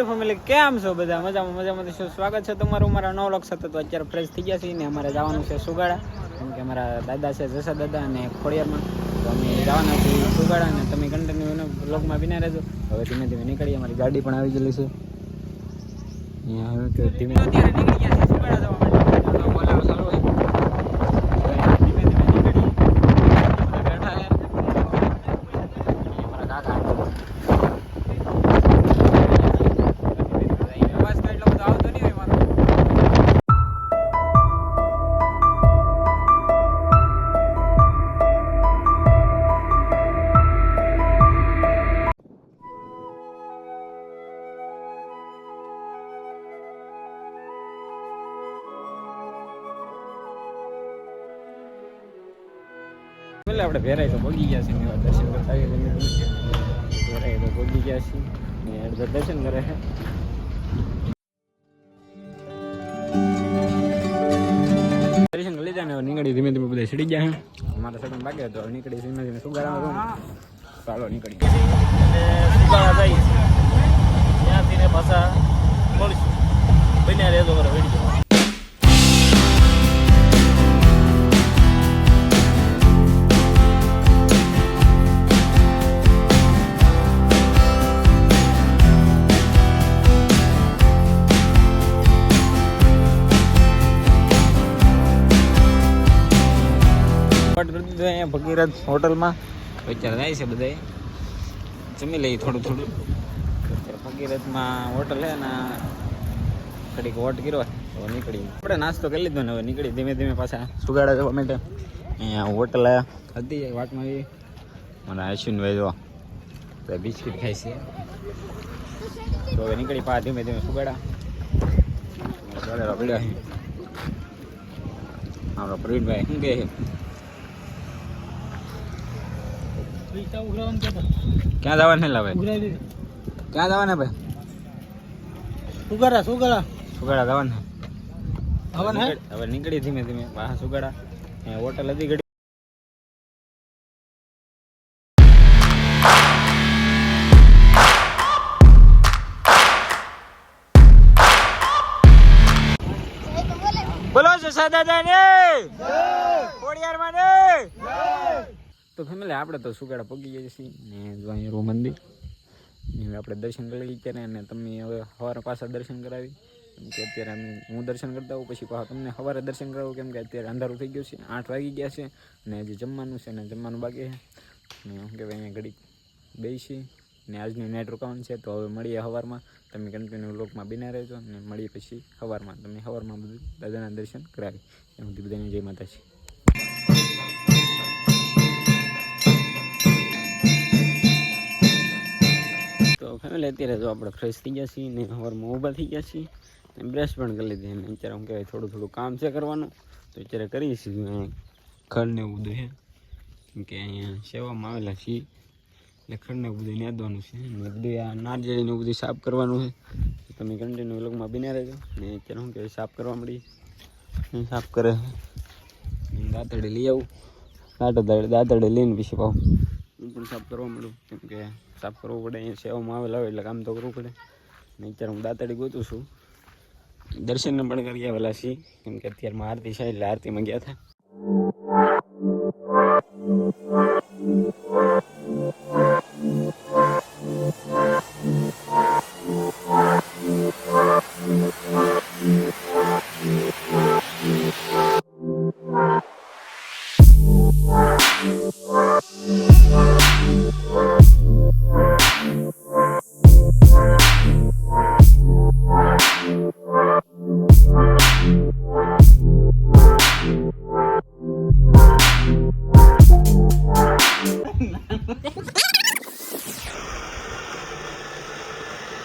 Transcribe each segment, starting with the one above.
YouTube family કેમ છો બધા? મજામાં મજામાં છો સ્વાગત છે તમારું મારા નવ લક્ષ હતા તો અત્યારે ફ્રેશ થઈ ગયા છે ને અમારે જવાનું છે સુગાડા. કેમ કે અમારા દાદા છે, જસા દાદા અને ખોડિયારમાં તો અમે જવાના છીએ સુગાડા અને તમે કન્ટિન્યુ બ્લોગમાં બિના રહેજો. હવે ધીમે ધીમે નીકળીએ, અમારી ગાડી પણ આવી ગયેલી છે. અહીંયા હવે ધીમે ધીમે પેલા આપણે ભેરાય તો ભોગી ગયા છીએ દર્શન કરતા ધીમે. તો ભોગી ગયા છે ને દર્શન કરે છે. દર્શન લીધા ને નીકળી ધીમે ધીમે બધા ચડી ગયા મારા સગન બાકી હતો નીકળી ધીમે ધીમે સુગર ચાલો નીકળી. જઈએ ત્યાંથી ને પાછા મળીશું. બન્યા રહેજો મારા વીડિયો ભગીરથ હોટલમાં. અત્યારે જાય છે બધા જમી લઈએ થોડું થોડું. અત્યારે ભગીરથમાં હોટલ હે ને ઘડીક વોટ કર્યો તો નીકળી આપણે નાસ્તો કરી લીધો ને હવે નીકળી ધીમે ધીમે પાછા સુગાડા જવા માટે. અહીંયા હોટલ હતી વાટમાં આવી મને અશ્વિનભાઈ જો બિસ્કિટ ખાય છે. તો હવે નીકળી પા ધીમે ધીમે સુગાડા. આપણો પ્રવીણભાઈ શું કહે છે? ક્યાં જવાને લાવે ક્યાં જવાને ભાઈ? સુગાડા સુગાડા. સુગાડા જવાને. હે? હવે નીકળી ધીમે ધીમે. પાછા સુગાડા. હોટલ હતી ઘડી બોલો છો સાદાદા ને ખોડિયારમાં ને? તો ફેમિલી આપણે તો સુગાડા પગી જઈએ છીએ. ને જો અહીંયા રૂ મંદિર. ને હવે આપણે દર્શન કરી લઈએ ત્યારે અને તમે હવે સવારે પાછા દર્શન કરાવી. કે અત્યારે અમે, હું દર્શન કરતા હોઉં, પછી પાછા તમને સવારે દર્શન કરાવું, કેમ કે અત્યારે અંધારું થઈ ગયું છે. આઠ વાગી ગયા છે ને હજી જમવાનું છે ને જમવાનું બાકી છે. ને શું કહેવાય અહીંયા ઘડીક બેસી ને આજની નાઇટ રોકાવાનું છે, તો હવે મળીએ સવારમાં. તમે કન્ટિન્યુ લોકમાં બિના રહેજો ને મળીએ પછી સવારમાં. તમે સવારમાં બધું દાદાના દર્શન કરાવી. એમ બધાને જય માતાજી. ફેમિલી અત્યારે જો આપણે ફ્રેશ થઈ ગયા છીએ ને હવારમાં ઊભા થઈ ગયા છીએ ને બ્રશ પણ કરી લીધી. અને અત્યારે હું કહેવાય થોડું થોડું કામ છે કરવાનું. તો અત્યારે કરીએ છીએ ખડને ખડ એવું બધું છે. કે અહીંયા સેવામાં આવેલા છીએ. એટલે ખડને એવું બધું નેદવાનું છે. ને બધું આ નારિયેળીને બધું સાફ કરવાનું છે. તમે કન્ટિન્યુ વ્લોગમાં બિના રહેજો. ને અત્યારે હું કહેવાય સાફ કરવા મળી સાફ કરે. દાંતડી લઈ આવું. દાંતડી દાંતડી લઈને પછી પાઉં હું પણ સાફ કરવા મળું કેમ કે સાફ કરવું પડે, અહીંયા સેવામાં આવેલા હોય એટલે કામ તો કરવું પડે. ને અત્યારે હું દાંતડી ગોતું છું. દર્શન પણ કરી આવેલા છીએ, કેમ કે અત્યારમાં આરતી છે, એટલે આરતીમાં ગયા હતા.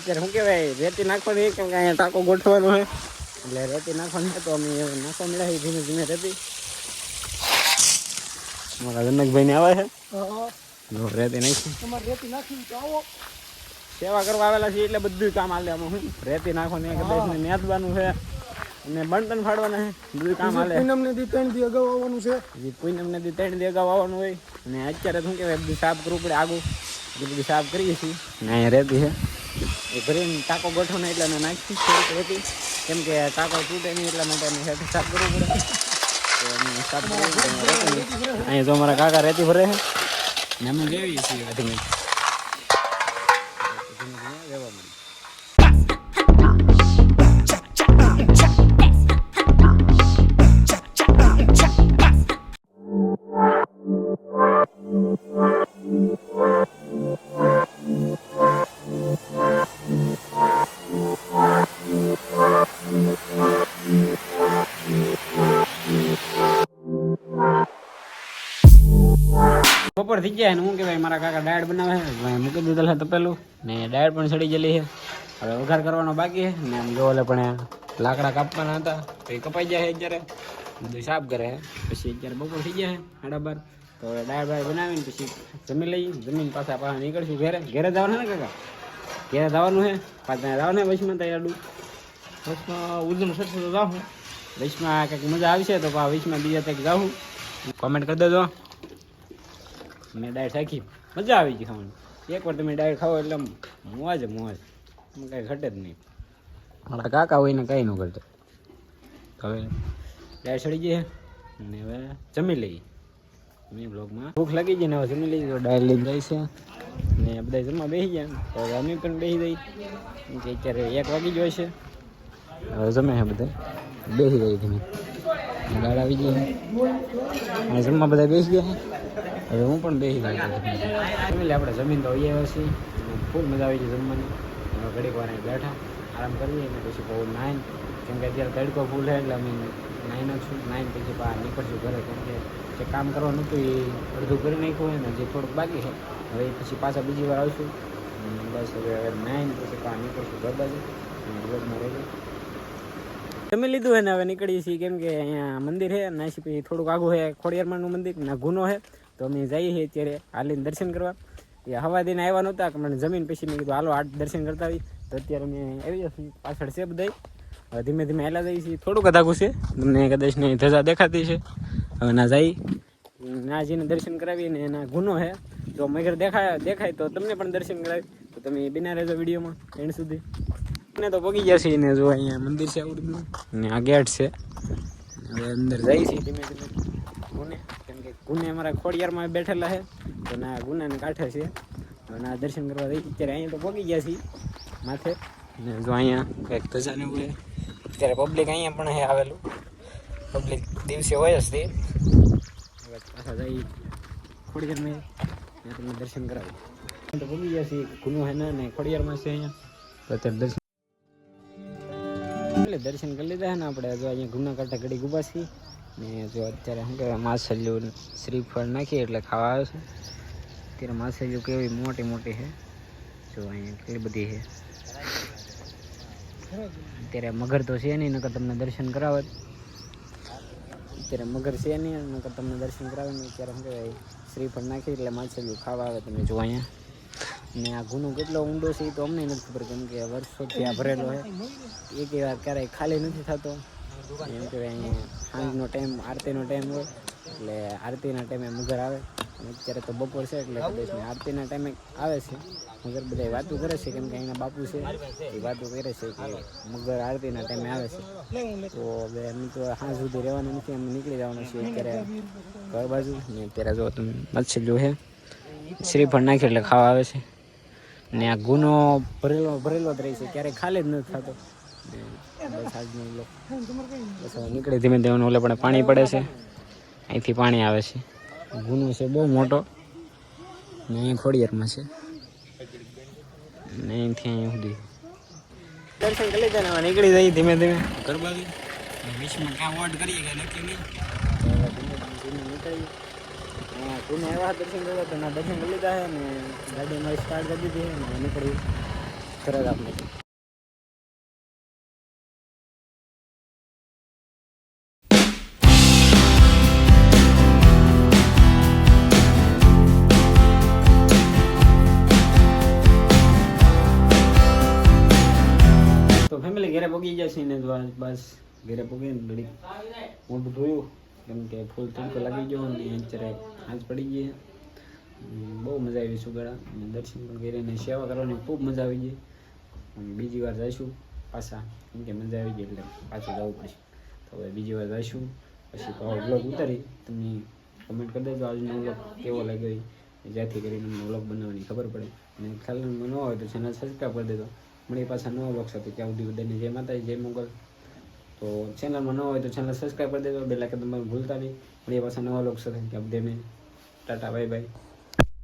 અત્યારે શું કહેવાય રેતી નાખવાની કેમ કે અહીંયા ટાંકો ગોઠવાનો છે. એટલે રેતી નાખવાની છે તો અમે નાખવા મળ્યા ધીમે ધીમે રેતી. મારા જનકભાઈ ને આવે છે. રેતી નાખી. તમારે રેતી નાખી તો આવો. સેવા કરવા આવેલા છે એટલે બધું કામ હાલે અમે શું રેતી નાખવાની કદાચ ને નેતવાનું છે અને બણતન ફાડવાના છે બધું કામ હાલે. પૂનમ ને ત્રણ દી અગાઉ આવવાનું છે. હજી પૂનમ નદી ત્રણ દી અગાઉ આવવાનું હોય અને અત્યારે શું કહેવાય બધું સાફ કરવું પડે આગું. બધું સાફ કરીએ છીએ ને અહીંયા રહેતી છે. એ ભરીને ટાંકો ગોઠવો ને એટલે નાખી થોડીક રેતી કેમ કે ટાંકો તૂટે નહીં એટલા માટે એને હેઠ સાફ કરવું પડે. અહીંયા તો અમારા કાકા રેતી ભરે છે ને અમે લેવી છીએ ધીમે રહેવા માંડીએ. થઈ ગયા ને હું કહેવાય મારા કાકા ડાયટ બનાવે છે મેં મૂકી દીધેલ છે તપેલું. ને ડાયટ પણ સડી ગયેલી છે. હવે વઘાર કરવાનો બાકી છે. ને આમ જોવાલે પણ લાકડા કાપવાના હતા તો એ કપાઈ જાય અત્યારે. બધું સાફ કરે પછી અત્યારે બપોર થઈ ગયા છે સાડા બાર. તો હવે ડાયટ બાયટ બનાવીને પછી જમી લઈ જમીન પાછા પાછા નીકળશું ઘરે. ઘરે જવાનું ને કાકા? ઘેરે જવાનું છે? પાછા જવાનું છે વચમાં તૈયાર બસમાં ઉજમ સરસ તો જાઉં. વીસમાં કંઈક મજા આવશે તો પા વચમાં બીજા કંઈક જાઉં. કોમેન્ટ કરી દેજો. મેં ડાયટ રાખી મજા આવી ગઈ ખાવાની. એકવાર તમે ડાયટ ખાઓ એટલે મોવા મોજ મોજ. એમાં કાંઈ ઘટે જ નહીં. મારા કાકા હોય ને કાંઈ ન કરતો હવે ડાયટ ચડી છે અને હવે જમી લઈએ. મેં બ્લોગમાં ભૂખ લાગી ગઈ ને હવે જમી લઈએ. તો ડાયટ લઈને જાય છે. ને બધા જમવા બેસી ગયા. તો અમે પણ બેસી જઈ કે અત્યારે એક વાગી ગયો છે. હવે જમે છે બધા. બેસી જાય ધીમે ગાડ આવી છે. જમવા બધા બેસી ગયા હવે હું પણ બેસી ગયો ફેમિલી આપણે જમીન તો આવ્યા છીએ. ખૂબ મજા આવી છે જમવાની. હવે ઘડીક વાર બેઠા. આરામ કરીએ અને પછી બહુ નાઈન કેમ કે અત્યારે તડકો ફૂલ એટલે અમે નાઈન છું. નાઈન પછી બહાર નીકળશું ઘરે. કેમ કે જે કામ કરવાનું હતું એ અડધું કરી નાખ્યું હોય ને જે થોડુંક બાકી છે. હવે પછી પાછા બીજી વાર આવશું. બસ હવે નાઈન પછી બહાર નીકળશું ઘર બાજુ. રોજમાં રહેજો જમી લીધું હે ને હવે નીકળીએ છીએ. કેમ કે અહીંયા મંદિર છે નાસી પછી થોડુંક આગું છે. ખોડિયારમાંનું મંદિર. ના, ગુનો છે. તો અમે જઈએ છીએ અત્યારે હાલીને દર્શન કરવા. એ હવા દઈને આવ્યા નહોતા મને જમીન પછી મેં કીધું, હાલો આઠ દર્શન કરતા આવી તો અત્યારે અમે આવી જશું પાછળ છે બધા ધીમે ધીમે હેલા જઈએ છીએ. થોડુંક અધાગું છે. તમને કદાચ ને ધજા દેખાતી છે. હવે ના જઈ ના જઈને દર્શન કરાવીએ ને એના ગુનો છે જો મગર દેખાય દેખાય તો તમને પણ દર્શન કરાવી તો તમે બિના રહેજો વિડીયોમાં, એન્ડ સુધી. ને તો પગી જશે ને જો અહીંયા મંદિર છે આવડું ને આ ગેટ છે. હવે અંદર જઈ છીએ ધીમે ધીમે. ગુને અમારા ખોડિયારમાં બેઠેલા છે. તો ના ગુનાને કાંઠે છે. અને આ દર્શન કરવા જઈ અત્યારે અહીંયા તો પગી ગયા છીએ માથે. ને જો અહીંયા કંઈક ધજાને છે. અત્યારે પબ્લિક અહીંયા પણ છે આવેલું. પબ્લિક દિવસે હોય જ તે. પાછા જઈ ખોડિયારમાં. ત્યાં તમને દર્શન કરાવી તો પગી ગયા છીએ. ગુનો છે ને ખોડિયારમાં છે અહીંયા. તો અત્યારે દર્શન દર્શન કરી લીધા ને આપણે. જો અહીંયા ગુના કાંઠે ઘડી ઊભા છીએ. ને જો અત્યારે શું કહેવાય, માછલીઓ શ્રીફળ નાખીએ એટલે ખાવા આવે છે. અત્યારે માછલીઓ કેવી મોટી મોટી છે. જો અહીંયા કેટલી બધી છે. અત્યારે મગર તો છે નહીં, નકર તમને દર્શન કરાવત. અત્યારે મગર છે નહીં, નકર તમને દર્શન કરાવે ને અત્યારે શું કહેવાય, શ્રીફળ નાખી એટલે માછલીઓ ખાવા આવે. તમે જો અહીંયા. ને આ ગુનો કેટલો ઊંડો છે એ તો અમને નથી ખબર, કેમ કે વર્ષોથી આ ભરેલો છે. એક વાર ક્યારેય ખાલી નથી થતો. એમ કહેવાય અહીંયા સાંજનો ટાઈમ આરતીનો ટાઈમ હોય, એટલે આરતીના ટાઈમે મગર આવે. અત્યારે તો બપોર છે, એટલે આરતીના ટાઈમે આવે છે. મગર બધા વાતો કરે છે, કેમ કે અહીંના બાપુ છે, એ વાતો કરે છે કે મગર આરતીના ટાઈમે આવે છે. તો હવે એમ તો સાંજ સુધી રહેવાનું નથી એમ નીકળી જવાનું છે અત્યારે ઘર બાજુ. ને અત્યારે જો તમે મત્સ્ય છે શ્રીફળ નાખી એટલે ખાવા આવે છે. ને આ ગુનો ભરેલો ભરેલો જ રહે છે, ક્યારેય ખાલી જ નથી થતો. બસ આજનો બ્લોગ બસ હવે નીકળે ધીમે ધીમે ઓલે પણ પાણી પડે છે. અહીંથી પાણી આવે છે. ગુનો છે બહુ મોટો. ને અહીં ખોડિયારમાં છે. ને અહીંથી અહીં સુધી. દર્શન કરી લીધા ને નીકળી જાય ધીમે ધીમે. ઘર બાજુ વિશમાં વોટ કરીએ કે નક્કી નહીં? તો હવે ધીમે ધીમે નીકળીએ અહીંયા કોઈને દર્શન કરવા તો દર્શન કરી લીધા છે ને ગાડી અમારી સ્ટાર્ટ કરી દીધી છે ને નીકળી તરત આપણે. તો ફેમિલી ઘરે પગી છે ને બસ ઘરે પગી ને ઘડી ઊંટ ધોયું. કેમ કે ફૂલ તડકો લાગી ગયો અને અત્યારે હાથ પડી ગઈ. બહુ મજા આવી સુગડા દર્શન પણ કરીને સેવા કરવાની ખૂબ મજા આવી ગઈ. અને બીજી વાર જઈશું પાછા. કેમ કે મજા આવી ગઈ એટલે પાછું જવું પડશે. તો હવે બીજી વાર જઈશું. પછી પાવર વ્લોગ ઉતારી. તમને કમેન્ટ કરી દેજો. આજનો વ્લોગ કેવો લાગ્યો એ. જેથી કરીને વ્લોગ બનાવવાની ખબર પડે. અને ખ્યાલ ન હોય તો ચેનલ સબસ્ક્રાઈબ કરી દેજો. મળી પાછા નવા વ્લોગ સાથે. ત્યાં સુધી બધાને જય માતાજી, જય મોગલ. તો ચેનલમાં ન હોય તો ચેનલ સબસ્ક્રાઈબ કરી દેજો. બે લાખ તમારે ભૂલતા નહીં. મળીએ પાછા નવા વ્લોગ સાથે. ત્યાં બધાને ટાટા બાય બાય